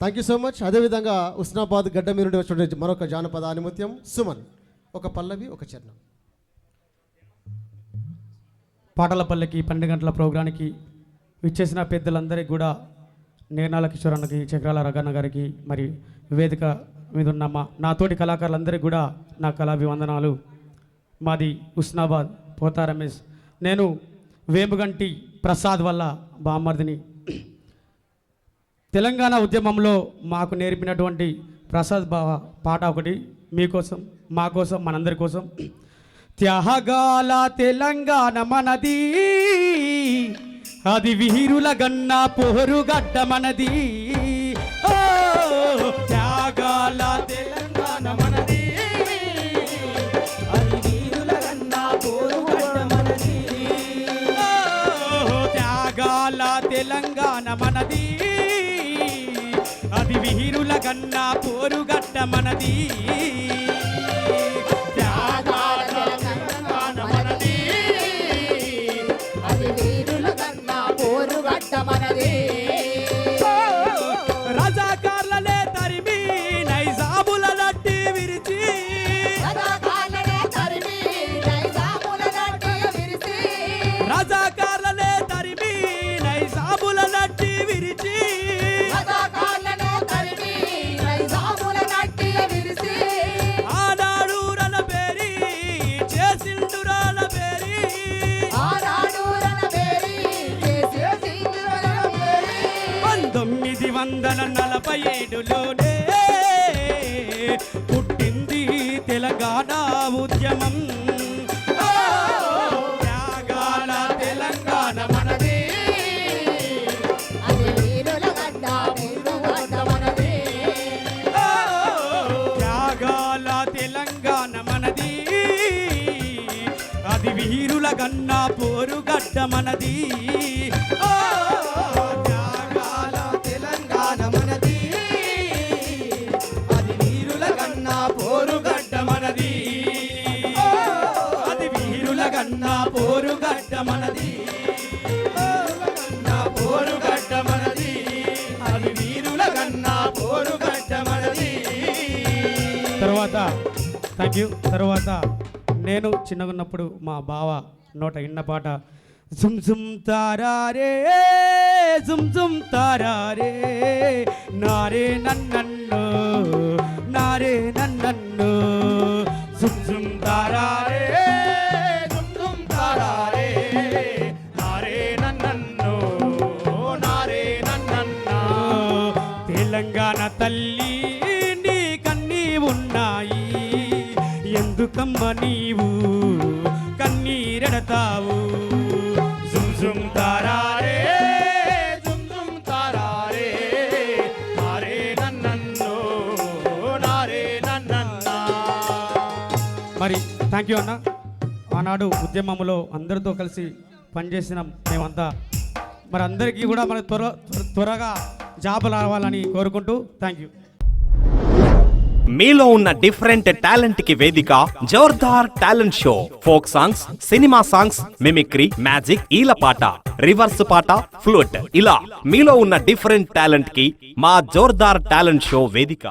Thank you so much అదేవిధంగా ఉస్నాబాద్ గడ్డ మీద నుండి వచ్చినటువంటి మరొక జానపద ఆనిముత్యం సుమన్. ఒక పల్లవి ఒక చరణం. పాటల పల్లెకి పన్నెండు గంటల ప్రోగ్రానికి విచ్చేసిన పెద్దలందరికీ కూడా నేనాల కిషోర్ అన్నకి చక్రాల రఘన్న గారికి మరి వేదిక మీద ఉన్న మా నాతోటి కళాకారులందరికీ కూడా నా కళాభివందనాలు. మాది ఉస్నాబాద్ పోతా రమేష్ నేను వేముగంటి ప్రసాద్ వల్ల బామ్మర్దిని తెలంగాణ ఉద్యమంలో మాకు నేర్పినటువంటి ప్రసాద్ బావ పాట ఒకటి మీకోసం మా కోసం మనందరి కోసం. త్యాగాల తెలంగాణ మనది అది వీరుల గన్న పోరుగడ్డ మనది. త్యాగాల తెలంగాణ మనది త్యాగాల తెలంగాణ మనది. కన్నా పోరుగట్ట మనది. వందల నలభై ఏడులోనే పుట్టింది తెలంగాణ ఉద్యమం. త్యాగాల తెలంగాణ మనది. మనది. ఓ, త్యాగాల తెలంగాణ మనది. అది వీరుల గన్నా పోరుగడ్డ మనది. ఓ, పోరుగడ్డ మనది. నా పోరుగడ్డ మనది. అది వీరుల గన్నా పోరుగడ్డ మనది. తర్వాత థ్యాంక్ యూ తర్వాత నేను చిన్నగున్నప్పుడు మా బావ నోట ఇన్న పాట జుమ్ జుమ్ తారారే జుమ్ జుమ్ తారారే నారే నన్నన్నో తెలంగాణ తల్లి నీ కన్నీ ఉన్నాయి ఎందుకమ్మ నీవు కన్నీరెడతావు? జుమ్ జుమ్ తారారే జుమ్ జుమ్ తారారే నారే నన్నన్ను నారే నన్న మరి థ్యాంక్ యూ అన్న. ఆనాడు ఉద్యమంలో అందరితో కలిసి పనిచేసిన మేమంతా. మరి అందరికీ కూడా మన త్వర త్వరగా జాబులు రావాలని కోరుకుంటూ థ్యాంక్ యూ. మీలో ఉన్న డిఫరెంట్ టాలెంట్కి వేదిక Jordar talent show. Folk songs cinema songs mimicry magic ఈల పాట రివర్స్ పాట ఫ్లూట్. ఇలా మీలో ఉన్న డిఫరెంట్ టాలెంట్కి మా జోర్దార్ టాలెంట్ షో వేదిక.